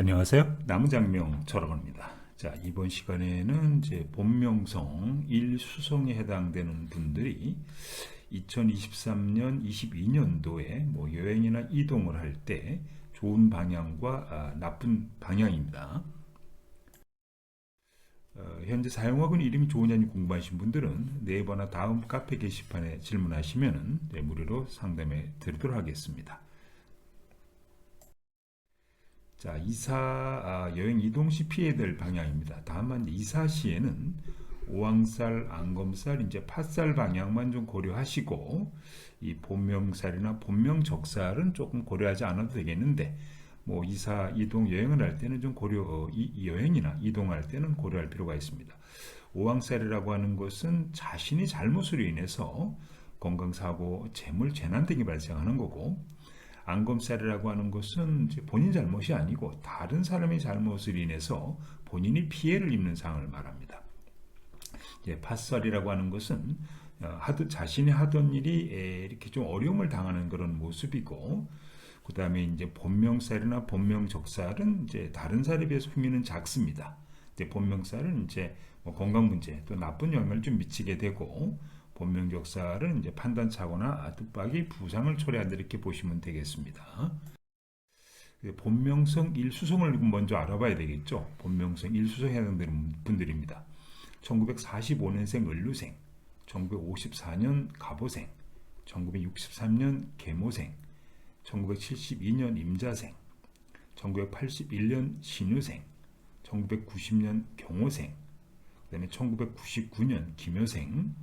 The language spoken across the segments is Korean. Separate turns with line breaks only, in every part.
안녕하세요. 나무장명 철학원입니다. 자, 이번 시간에는 이제 본명성 일수성에 해당되는 분들이 2023년, 22년도에 뭐 여행이나 이동을 할 때 좋은 방향과 아, 나쁜 방향입니다. 어, 현재 사용하고 있는 이름이 좋으냐니 궁금하신 분들은 네이버나 다음 카페 게시판에 질문하시면 네, 무료로 상담해 드리도록 하겠습니다. 자, 이사 아, 여행 이동 시 피해야 될 방향입니다. 다만 이사 시에는 오왕살, 안검살, 이제 팥살 방향만 좀 고려하시고 이 본명살이나 본명적살은 조금 고려하지 않아도 되겠는데 뭐 이사 이동 여행을 할 때는 좀 고려 어, 이, 이 여행이나 이동할 때는 고려할 필요가 있습니다. 오왕살이라고 하는 것은 자신이 잘못으로 인해서 건강사고, 재물 재난 등이 발생하는 거고 안검살이라고 하는 것은 본인 잘못이 아니고 다른 사람의 잘못을 인해서 본인이 피해를 입는 상황을 말합니다. 이제 팥살이라고 하는 것은 어, 하드, 자신이 하던 일이 에, 이렇게 좀 어려움을 당하는 그런 모습이고 그 다음에 이제 본명살이나 본명적살은 이제 다른 살에 비해서 흥미는 작습니다. 이제 본명살은 이제 뭐 건강 문제 또 나쁜 영향을 좀 미치게 되고 본명적살은 이제 판단차거나 뜻밖의 부상을 초래한다 이렇게 보시면 되겠습니다. 그 본명성 일수성을 먼저 알아봐야 되겠죠. 본명성 일수성에 해당되는 분들입니다. 1945년생 을류생, 1954년 갑오생, 1963년 계모생, 1972년 임자생, 1981년 신유생, 1990년 경호생, 그 다음에 1999년 김효생,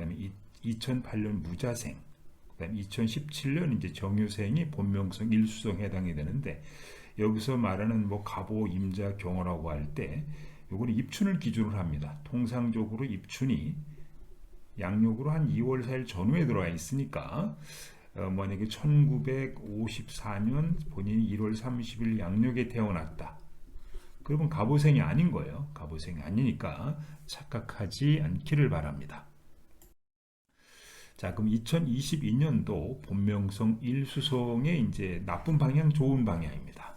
그 다음에 2008년 무자생, 그 다음에 2017년 이제 정유생이 본명성 일수성에 해당이 되는데 여기서 말하는 뭐 갑오, 임자, 경호라고 할 때 요거는 입춘을 기준으로 합니다. 통상적으로 입춘이 양력으로 한 2월 4일 전후에 들어와 있으니까 어, 만약에 1954년 본인이 1월 30일 양력에 태어났다. 그러면 갑오생이 아닌 거예요. 갑오생이 아니니까 착각하지 않기를 바랍니다. 자, 그럼 2022년도 본명성 일수성의 이제 나쁜 방향, 좋은 방향입니다.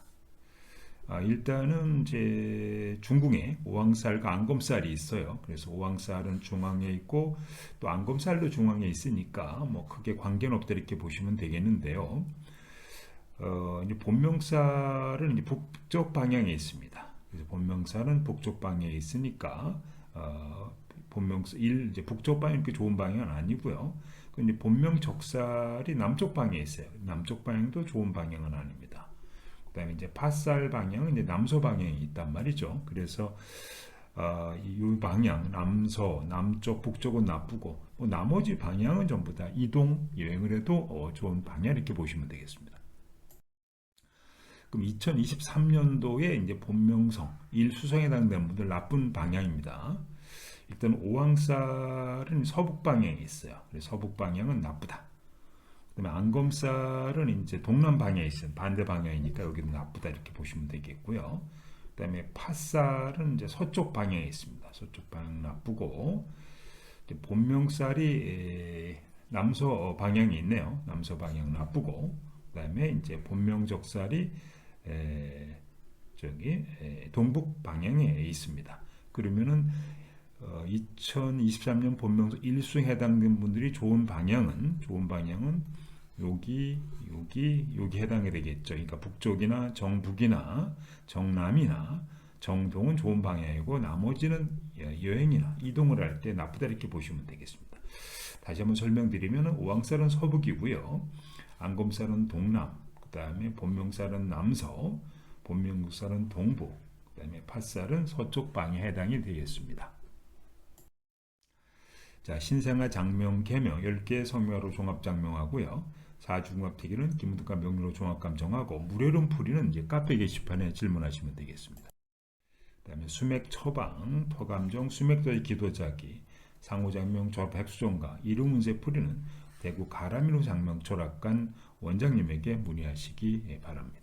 아, 일단은 이제 중궁에 오왕살과 안검살이 있어요. 그래서 오왕살은 중앙에 있고 또 안검살도 중앙에 있으니까 뭐 크게 관계는 없다 이렇게 보시면 되겠는데요. 어, 이제 본명살은 이제 북쪽 방향에 있습니다. 그래서 본명살은 북쪽 방향에 있으니까 어, 본명살 일 이제 북쪽 방향 이렇게 좋은 방향은 아니고요. 근데 본명 적살이 남쪽 방향에 있어요. 남쪽 방향도 좋은 방향은 아닙니다. 그다음에 이제 팥살 방향은 이제 남서 방향에 있단 말이죠. 그래서 어, 이 방향 남서, 남쪽, 북쪽은 나쁘고 뭐 나머지 방향은 전부 다 이동 여행을 해도 어, 좋은 방향 이렇게 보시면 되겠습니다. 그럼 2023년도에 이제 본명성 일수성에 해당되는 분들 나쁜 방향입니다. 일단 오왕살은 서북 방향에 있어요. 그래서 서북 방향은 나쁘다. 그다음에 안검살은 이제 동남 방향에 있어요. 반대 방향이니까 여기는 나쁘다 이렇게 보시면 되겠고요. 그다음에 팥살은 이제 서쪽 방향에 있습니다. 서쪽 방향 나쁘고 본명살이 남서 방향에 있네요. 남서 방향 나쁘고 그다음에 이제 본명적살이 저기 동북 방향에 있습니다. 그러면은 어, 2023년 본명도 1수에 해당된 분들이 좋은 방향은 좋은 방향은 여기 여기 여기 해당이 되겠죠. 그러니까 북쪽이나 정북이나 정남이나 정동은 좋은 방향이고 나머지는 여행이나 이동을 할 때 나쁘다 이렇게 보시면 되겠습니다. 다시 한번 설명드리면 오왕살은 서북이고요. 안검살은 동남, 그 다음에 본명살은 남서, 본명살은 동북, 그 다음에 팥살은 서쪽 방에 해당이 되겠습니다. 자, 신생아 장명 개명 10개 성명으로 종합 장명하고요. 사중합택일은 기문득과 명료로 종합감 정하고 무료론 풀이는 이제 카페 게시판에 질문하시면 되겠습니다. 그 다음에 수맥 처방, 토감정, 수맥도의 기도자기, 상호장명 졸업 핵수종가, 이름문제 풀이는 대구 가라미로 장명 철학관 원장님에게 문의하시기 바랍니다.